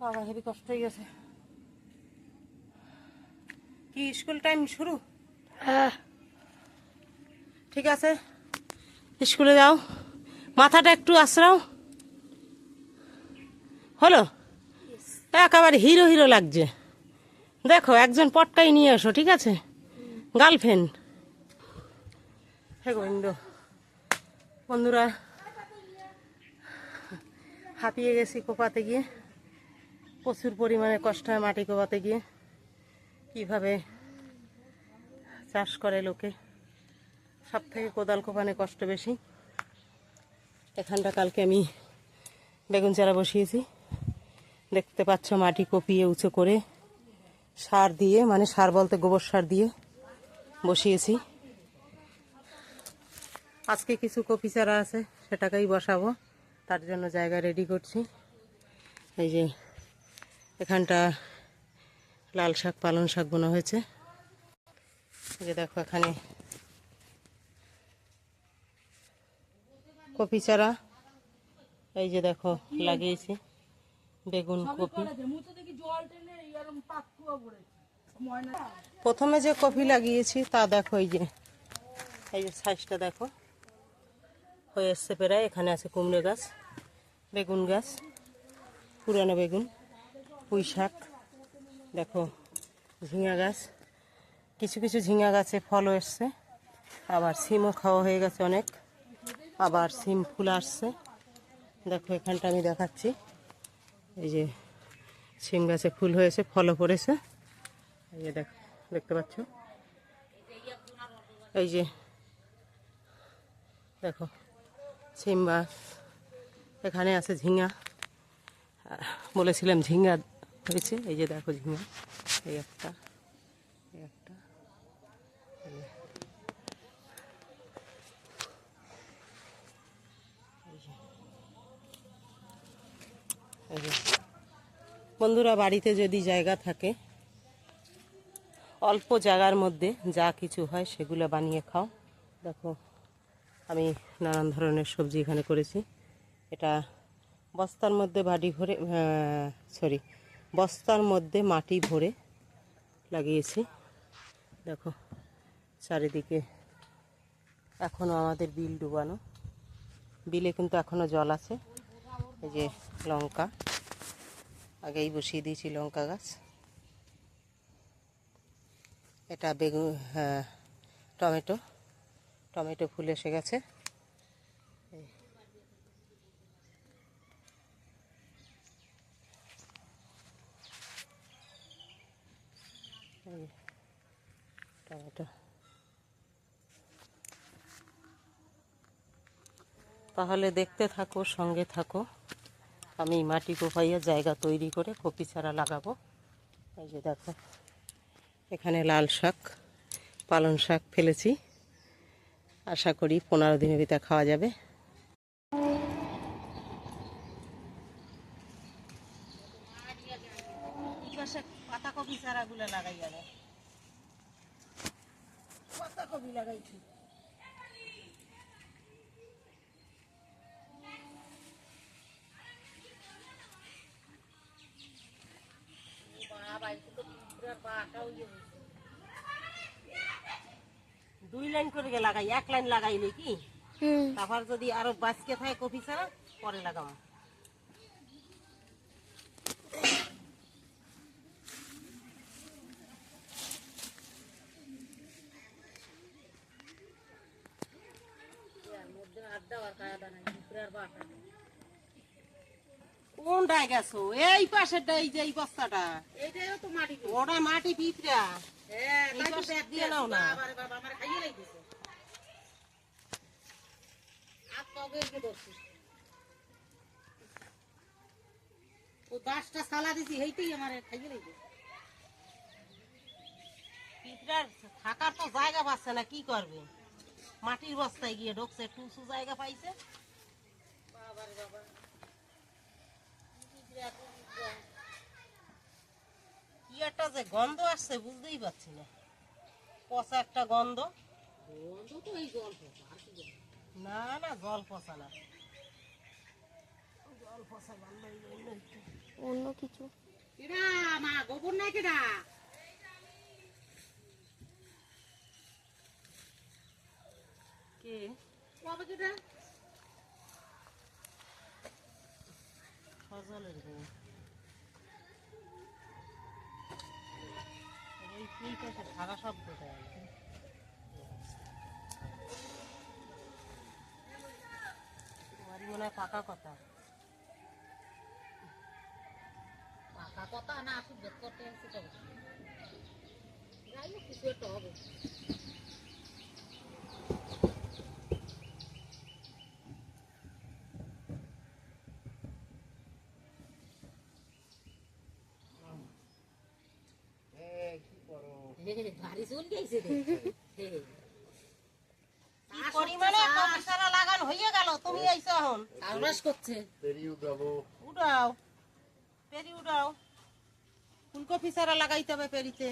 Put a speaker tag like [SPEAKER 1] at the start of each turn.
[SPEAKER 1] বাবা হেবি কষ্ট হয়ে গেছে। কি স্কুল টাইম শুরু?
[SPEAKER 2] হ্যাঁ।
[SPEAKER 1] ঠিক আছে স্কুলে যাও। মাথাটা একটু আশ্রাও হলো? একেবারে হিরো হিরো লাগছে। দেখো একজন পটকাই নিয়ে এসো ঠিক আছে? গার্লফ্রেন্ড। হ্যাঁ গোবিন্দ বন্ধুরা হাঁপিয়ে গেছি কোপাতে গিয়ে। প্রচুর পরিমাণে কষ্ট হয় মাটি কোপাতে গিয়ে। কীভাবে চাষ করে লোকে? সব থেকে কোদাল কোপানে কষ্ট বেশি। এখানটা কালকে আমি বেগুন চারা বসিয়েছি। দেখতে পাচ্ছ মাটি কপিয়ে উঁচু করে সার দিয়ে মানে সার বলতে গোবর সার দিয়ে বসিয়েছি। আজকে কিছু কপি চারা আছে, সেটাকেই বসাবো। তার জন্য জায়গা রেডি করছি। এই যে এখানটা লাল শাক পালং শাক বোনা হয়েছে। যে দেখো এখানে কপি চারা এই যে দেখো লাগিয়েছি বেগুন কপি। প্রথমে যে কপি লাগিয়েছি তা দেখো এই যে এই যে সাইজটা দেখো। হয়ে এসছে প্রায় এখানে আছে কুমড়ো গাছ বেগুন গাছ পুরানো বেগুন। পুঁই শাক। দেখো, ঝিঙা গাছ। কিছু কিছু ঝিঙা গাছে ফলও এসছে। আবার সিমও খাওয়া হয়ে গেছে অনেক। আবার সিম ফুল আসছে। দেখো, এখানটা আমি দেখাচ্ছি। এই যে সিম গাছে ফুল হয়েছে, ফলও পড়েছে। এই যে দেখ, দেখতে পাচ্ছ? এই যে, দেখো, সিম গাছ। এখানে আছে ঝিঙা। বলেছিলাম ঝিঙা হয়েছে এই যে দেখো ঝিঙা এই একটা এই একটা। বন্ধুরা বাড়িতে যদি জায়গা থাকে, অল্প জায়গার মধ্যে যা কিছু হয় সেগুলো বানিয়ে খাও দেখো, আমি নানান ধরনের সবজি এখানে করেছি এটা বস্তার মধ্যে বাড়ি ভরে সরি বস্তার মধ্যে মাটি ভরে লাগিয়েছি। দেখো চারিদিকে এখনও আমাদের বিল ডুবানো। বিলে কিন্তু এখনও জল আছে। এই যে লঙ্কা আগেই বসিয়ে দিয়েছি লঙ্কা গাছ। এটা বেগুন হ্যাঁ, টমেটো। টমেটো ফুল এসে গেছে। টমেটো। তাহলে দেখতে থাকো, সঙ্গে থাকো। আমি মাটি কোপাইয়া জায়গা তৈরি করে কপি চারা লাগাবো। এই যে দেখো, এখানে লাল শাক, পালং শাক ফেলেছি। আশা করি পনেরো দিনের ভিতরে খাওয়া যাবে পাতাকপি চারাগুলো লাগাই যাবে পাতাকপি লাগাইছি। দুই লাইন করে লাগাই এক লাইন লাগাইলে কি তারপর যদি আরও বাঁচকে থাকে কপি ছাড়া পরে লাগাবো। কোনটায় গেছো? এই পাশেরটা এই যে এই বস্তাটা।
[SPEAKER 2] এইটাও তো মাটি
[SPEAKER 1] ওটা মাটি পিঁপড়া
[SPEAKER 2] হ্যাঁ
[SPEAKER 1] এই পাশে দিয়ে নাও না।
[SPEAKER 2] বাবারে বাবা আমার খাইয়ে লাইতেছে। আর তবে এসে ধরছিস। ও দশটা সালা দিছি হেইতেই আমার খাইয়ে লাইতেছে।
[SPEAKER 1] পিঁপড়ার থাকার তো জায়গা পাচ্ছে না কি করবে? মাটির বস্তায় গিয়ে ঢুকছে উঁচু জায়গা পাইছে।
[SPEAKER 2] বাবারে বাবা।
[SPEAKER 1] কি একটা যে গন্ধ আসছে বুঝতেই পারছি না। পচা একটা গন্ধ।
[SPEAKER 2] গন্ধ তো এই গল্প আর কি গল্প?
[SPEAKER 1] না না জল পচা না।
[SPEAKER 3] অন্য কিছু।
[SPEAKER 2] কেডা মা গোবর নাই কেডা?
[SPEAKER 1] কে?
[SPEAKER 2] কেডা
[SPEAKER 1] ফজলের বউ এই এই আর তোমারই মনে হয় পাকা কথা।
[SPEAKER 2] পাকা কথা না আসুক বেদ করতে আসছে তো যাই হোক কিছু একটা হবে ভারী চুল গেছে রে হে।
[SPEAKER 1] কি পরিমাণে কপি সারা লাগান হয়ে গেল? তুমি আইছো এখন।
[SPEAKER 2] চাষবাস করছে।
[SPEAKER 1] উঠাও। পেরি উড়াও ফুলকপি সারা লাগাইতে হবে পেরিতে।